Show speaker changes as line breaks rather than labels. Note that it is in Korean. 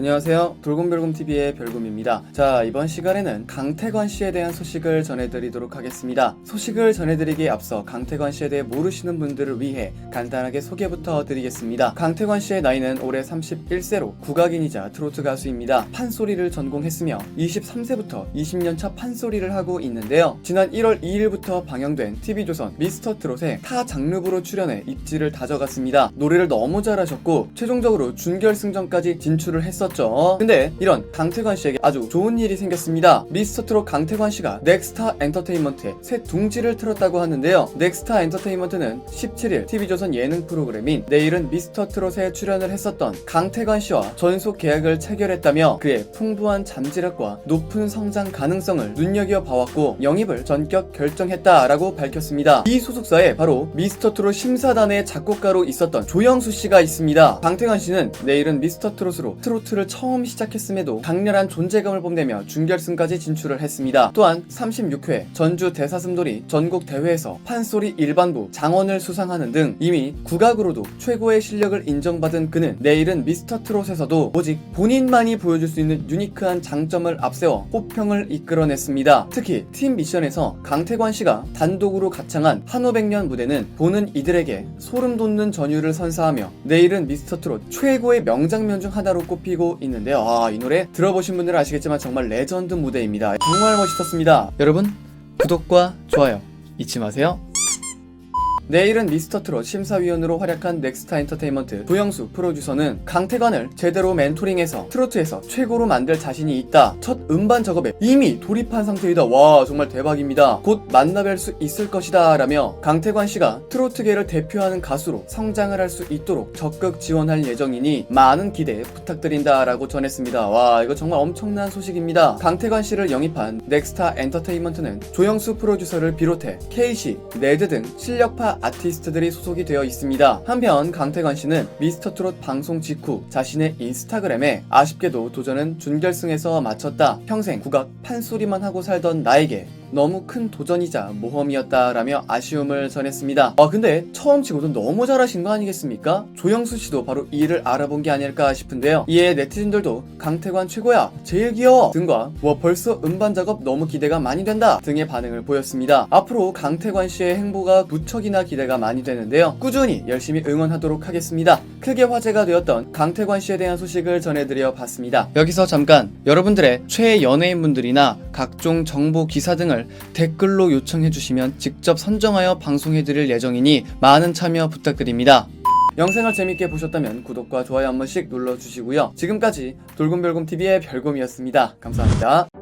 안녕하세요. 돌곰별곰TV의 별곰입니다. 자, 이번 시간에는 강태관 씨에 대한 소식을 전해드리도록 하겠습니다. 소식을 전해드리기에 앞서 강태관 씨에 대해 모르시는 분들을 위해 간단하게 소개부터 드리겠습니다. 강태관 씨의 나이는 올해 31세로 국악인이자 트로트 가수입니다. 판소리를 전공했으며 23세부터 20년차 판소리를 하고 있는데요. 지난 1월 2일부터 방영된 TV조선 미스터 트롯에 타 장르부로 출연해 입지를 다져갔습니다. 노래를 너무 잘하셨고 최종적으로 준결승전까지 진출을 했었죠. 근데 이런 강태관 씨에게 아주 좋은 일이 생겼습니다. 미스터 트롯 강태관 씨가 넥스타 엔터테인먼트에 새 둥지를 틀었다고 하는데요. 넥스타 엔터테인먼트는 17일 TV조선 예능 프로그램인 내일은 미스터 트롯에 출연을 했었던 강태관 씨와 전속 계약을 체결했다며 그의 풍부한 잠재력과 높은 성장 가능성을 눈여겨 봐왔고 영입을 전격 결정했다라고 밝혔습니다. 이 소속사에 바로 미스터 트롯 심사단의 작곡가로 있었던 조영수 씨가 있습니다. 강태관 씨는 내일은 미스터 트롯으로 트로트 를 처음 시작했음에도 강렬한 존재감을 뽐내며 준결승까지 진출을 했습니다. 또한 36회 전주 대사슴돌이 전국 대회에서 판소리 일반부 장원을 수상하는 등 이미 국악으로도 최고의 실력을 인정받은 그는 내일은 미스터 트롯에서도 오직 본인만이 보여줄 수 있는 유니크한 장점을 앞세워 호평을 이끌어냈습니다. 특히 팀 미션에서 강태관 씨가 단독으로 가창한 한오백년 무대는 보는 이들에게 소름 돋는 전율을 선사하며 내일은 미스터 트롯 최고의 명장면 중 하나로 꼽히고 있는데요. 아, 이 노래 들어보신 분들은 아시겠지만 정말 레전드 무대입니다. 정말 멋있었습니다. 여러분, 구독과 좋아요 잊지 마세요. 내일은 미스터 트롯 심사위원으로 활약한 넥스타 엔터테인먼트 조영수 프로듀서는 강태관을 제대로 멘토링해서 트로트에서 최고로 만들 자신이 있다. 첫 음반 작업에 이미 돌입한 상태이다. 와 정말 대박입니다. 곧 만나뵐 수 있을 것이다. 라며 강태관 씨가 트로트계를 대표하는 가수로 성장을 할 수 있도록 적극 지원할 예정이니 많은 기대 부탁드린다. 라고 전했습니다. 와 이거 정말 엄청난 소식입니다. 강태관 씨를 영입한 넥스타 엔터테인먼트는 조영수 프로듀서를 비롯해 KC, 네드 등 실력파 아티스트들이 소속이 되어 있습니다. 한편 강태관 씨는 미스터 트롯 방송 직후 자신의 인스타그램에 아쉽게도 도전은 준결승에서 마쳤다. 평생 국악 판소리만 하고 살던 나에게 너무 큰 도전이자 모험이었다라며 아쉬움을 전했습니다. 아 근데 처음 치고도 너무 잘하신 거 아니겠습니까? 조영수 씨도 바로 이 일을 알아본 게 아닐까 싶은데요. 이에 네티즌들도 강태관 최고야, 제일 귀여워 등과 뭐 벌써 음반 작업 너무 기대가 많이 된다 등의 반응을 보였습니다. 앞으로 강태관 씨의 행보가 무척이나 기대가 많이 되는데요. 꾸준히 열심히 응원하도록 하겠습니다. 크게 화제가 되었던 강태관 씨에 대한 소식을 전해드려 봤습니다. 여기서 잠깐 여러분들의 최애 연예인분들이나 각종 정보 기사 등을 댓글로 요청해 주시면 직접 선정하여 방송해 드릴 예정이니 많은 참여 부탁드립니다. 영상을 재밌게 보셨다면 구독과 좋아요 한 번씩 눌러주시고요. 지금까지 돌곰별곰TV의 별곰이었습니다. 감사합니다.